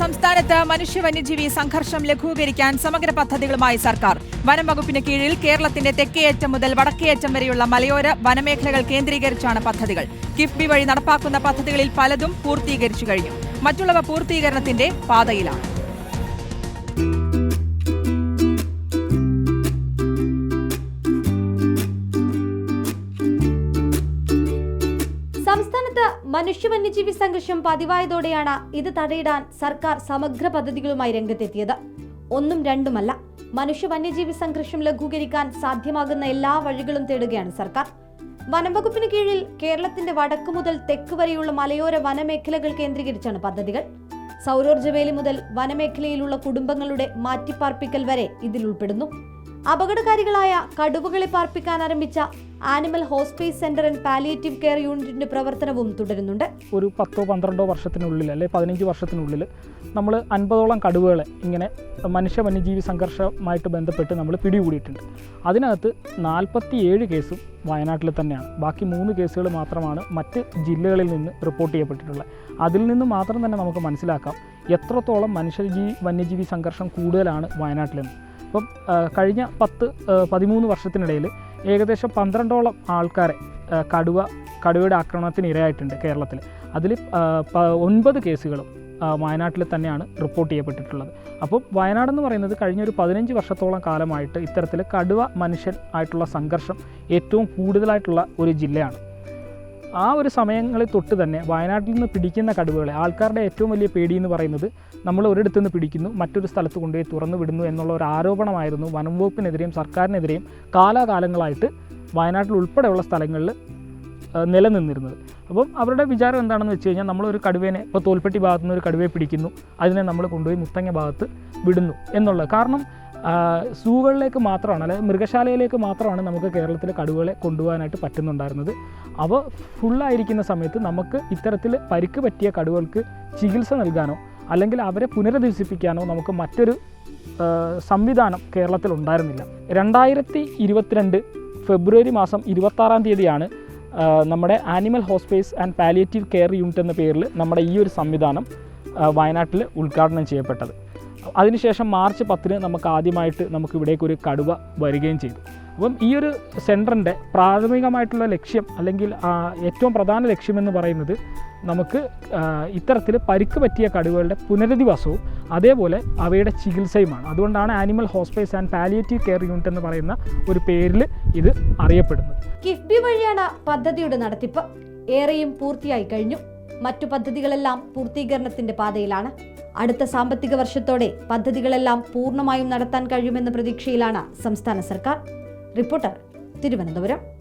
സംസ്ഥാനത്ത് മനുഷ്യ വന്യജീവി സംഘർഷം ലഘൂകരിക്കാൻ സമഗ്ര പദ്ധതികളുമായി സർക്കാർ. വനം വകുപ്പിന് കീഴിൽ കേരളത്തിന്റെ തെക്കേയറ്റം മുതൽ വടക്കേയറ്റം വരെയുള്ള മലയോര വനമേഖലകൾ കേന്ദ്രീകരിച്ചാണ് പദ്ധതികൾ. കിഫ്ബി വഴി നടപ്പാക്കുന്ന പദ്ധതികളിൽ പലതും പൂർത്തീകരിച്ചു കഴിഞ്ഞു. മറ്റുള്ളവ പൂർത്തീകരണത്തിന്റെ പാതയിലാണ്. മനുഷ്യ വന്യജീവി സംഘർഷം പതിവായതോടെയാണ് ഇത് തടയിടാൻ സർക്കാർ സമഗ്ര പദ്ധതികളുമായി രംഗത്തെത്തിയത്. ഒന്നും രണ്ടുമല്ല മനുഷ്യ വന്യജീവി സംഘർഷം ലഘൂകരിക്കാൻ സാധ്യമാകുന്ന എല്ലാ വഴികളും തേടുകയാണ് സർക്കാർ. വനംവകുപ്പിന് കീഴിൽ കേരളത്തിന്റെ വടക്കു മുതൽ തെക്ക് വരെയുള്ള മലയോര വനമേഖലകൾ കേന്ദ്രീകരിച്ചാണ് പദ്ധതികൾ. സൗരോർജ വേലി മുതൽ വനമേഖലയിലുള്ള കുടുംബങ്ങളുടെ മാറ്റിപ്പാർപ്പിക്കൽ വരെ ഇതിൽ ഉൾപ്പെടുന്നു. അപകടകാരികളായ കടുവകളെ പാർപ്പിക്കാൻ ആരംഭിച്ച animal hospice centre and palliative care യൂണിറ്റിന്റെ പ്രവർത്തനവും തുടരുന്നുണ്ട്. ഒരു പത്തോ പന്ത്രണ്ടോ വർഷത്തിനുള്ളിൽ അല്ലെ പതിനഞ്ച് വർഷത്തിനുള്ളിൽ നമ്മൾ അൻപതോളം കടുവകളെ ഇങ്ങനെ മനുഷ്യ വന്യജീവി സംഘർഷമായിട്ട് ബന്ധപ്പെട്ട് നമ്മൾ പിടികൂടിയിട്ടുണ്ട്. അതിനകത്ത് നാൽപ്പത്തി ഏഴ് കേസും വയനാട്ടിൽ തന്നെയാണ്. ബാക്കി മൂന്ന് കേസുകൾ മാത്രമാണ് മറ്റ് ജില്ലകളിൽ നിന്ന് റിപ്പോർട്ട് ചെയ്യപ്പെട്ടിട്ടുള്ളത്. അതിൽ നിന്ന് മാത്രം തന്നെ നമുക്ക് മനസ്സിലാക്കാം എത്രത്തോളം മനുഷ്യജീവി വന്യജീവി സംഘർഷം കൂടുതലാണ് വയനാട്ടിലെന്ന്. അപ്പം കഴിഞ്ഞ പത്ത് പതിമൂന്ന് വർഷത്തിനിടയിൽ ഏകദേശം പന്ത്രണ്ടോളം ആൾക്കാരെ കടുവ കടുവയുടെ ആക്രമണത്തിന് ഇരയായിട്ടുണ്ട് കേരളത്തിൽ. അതിൽ ഒൻപത് കേസുകളും വയനാട്ടിൽ തന്നെയാണ് റിപ്പോർട്ട് ചെയ്യപ്പെട്ടിട്ടുള്ളത്. അപ്പം വയനാടെന്ന് പറയുന്നത് കഴിഞ്ഞ ഒരു പതിനഞ്ച് വർഷത്തോളം കാലമായിട്ട് ഇത്തരത്തിൽ കടുവ മനുഷ്യൻ ആയിട്ടുള്ള സംഘർഷം ഏറ്റവും കൂടുതലായിട്ടുള്ള ഒരു ജില്ലയാണ്. ആ ഒരു സമയങ്ങളിൽ തൊട്ട് തന്നെ വയനാട്ടിൽ നിന്ന് പിടിക്കുന്ന കടുവകളെ ആൾക്കാരുടെ ഏറ്റവും വലിയ പേടി എന്ന് പറയുന്നത് നമ്മൾ ഒരിടത്തു നിന്ന് പിടിക്കുന്നു മറ്റൊരു സ്ഥലത്ത് കൊണ്ടുപോയി തുറന്നു വിടുന്നു എന്നുള്ള ഒരു ആരോപണമായിരുന്നു വനം വകുപ്പിനെതിരെയും സർക്കാരിനെതിരെയും കാലാകാലങ്ങളായിട്ട് വയനാട്ടിൽ ഉൾപ്പെടെയുള്ള സ്ഥലങ്ങളിൽ നിലനിന്നിരുന്നത്. അപ്പം അവരുടെ വിചാരം എന്താണെന്ന് വെച്ച് കഴിഞ്ഞാൽ നമ്മളൊരു കടുവേനെ ഇപ്പോൾ തോൽപ്പെട്ടി ഭാഗത്തു നിന്ന് ഒരു കടുവയെ പിടിക്കുന്നു അതിനെ നമ്മൾ കൊണ്ടുപോയി മുത്തങ്ങ ഭാഗത്ത് വിടുന്നു എന്നുള്ളത്. കാരണം സൂകളിലേക്ക് മാത്രമാണ് അല്ലെ മൃഗശാലയിലേക്ക് മാത്രമാണ് നമുക്ക് കേരളത്തിൽ കടുവകളെ കൊണ്ടുപോകാനായിട്ട് പറ്റുന്നുണ്ടായിരുന്നത്. അവ ഫുള്ളായിരിക്കുന്ന സമയത്ത് നമുക്ക് ഇത്തരത്തിൽ പരിക്ക് പറ്റിയ കടുവകൾക്ക് ചികിത്സ നൽകാനോ അല്ലെങ്കിൽ അവരെ പുനരധിവസിപ്പിക്കാനോ നമുക്ക് മറ്റൊരു സംവിധാനം കേരളത്തിൽ ഉണ്ടായിരുന്നില്ല. രണ്ടായിരത്തി ഇരുപത്തിരണ്ട് ഫെബ്രുവരി മാസം ഇരുപത്താറാം തീയതിയാണ് നമ്മുടെ animal hospice and palliative care unit എന്ന പേരിൽ നമ്മുടെ ഈ ഒരു സംവിധാനം വയനാട്ടിൽ ഉദ്ഘാടനം ചെയ്യപ്പെട്ടത്. അതിനുശേഷം മാർച്ച് പത്തിന് നമുക്ക് ആദ്യമായിട്ട് നമുക്ക് ഇവിടേക്ക് ഒരു കടുവ വരികയും ചെയ്തു. അപ്പം ഈ ഒരു സെന്ററിന്റെ പ്രാഥമികമായിട്ടുള്ള ലക്ഷ്യം അല്ലെങ്കിൽ ഏറ്റവും പ്രധാന ലക്ഷ്യമെന്ന് പറയുന്നത് നമുക്ക് ഇത്തരത്തിൽ പരിക്ക് പറ്റിയ കടുവകളുടെ പുനരധിവാസവും അതേപോലെ അവയുടെ ചികിത്സയുമാണ്. അതുകൊണ്ടാണ് animal hospice and palliative care unit എന്ന് പറയുന്ന ഒരു പേരിൽ ഇത് അറിയപ്പെടുന്നത്. കിഫ്ബി വഴിയാണ് പദ്ധതിയുടെ നടത്തിപ്പ്. ഏറെയും പൂർത്തിയായി കഴിഞ്ഞു. മറ്റു പദ്ധതികളെല്ലാം പൂർത്തീകരണത്തിന്റെ പാതയിലാണ്. അടുത്ത സാമ്പത്തിക വർഷത്തോടെ പദ്ധതികളെല്ലാം പൂർണമായും നടത്താൻ കഴിയുമെന്ന പ്രതീക്ഷയിലാണ് സംസ്ഥാന സർക്കാർ. റിപ്പോർട്ടർ തിരുവനന്തപുരം.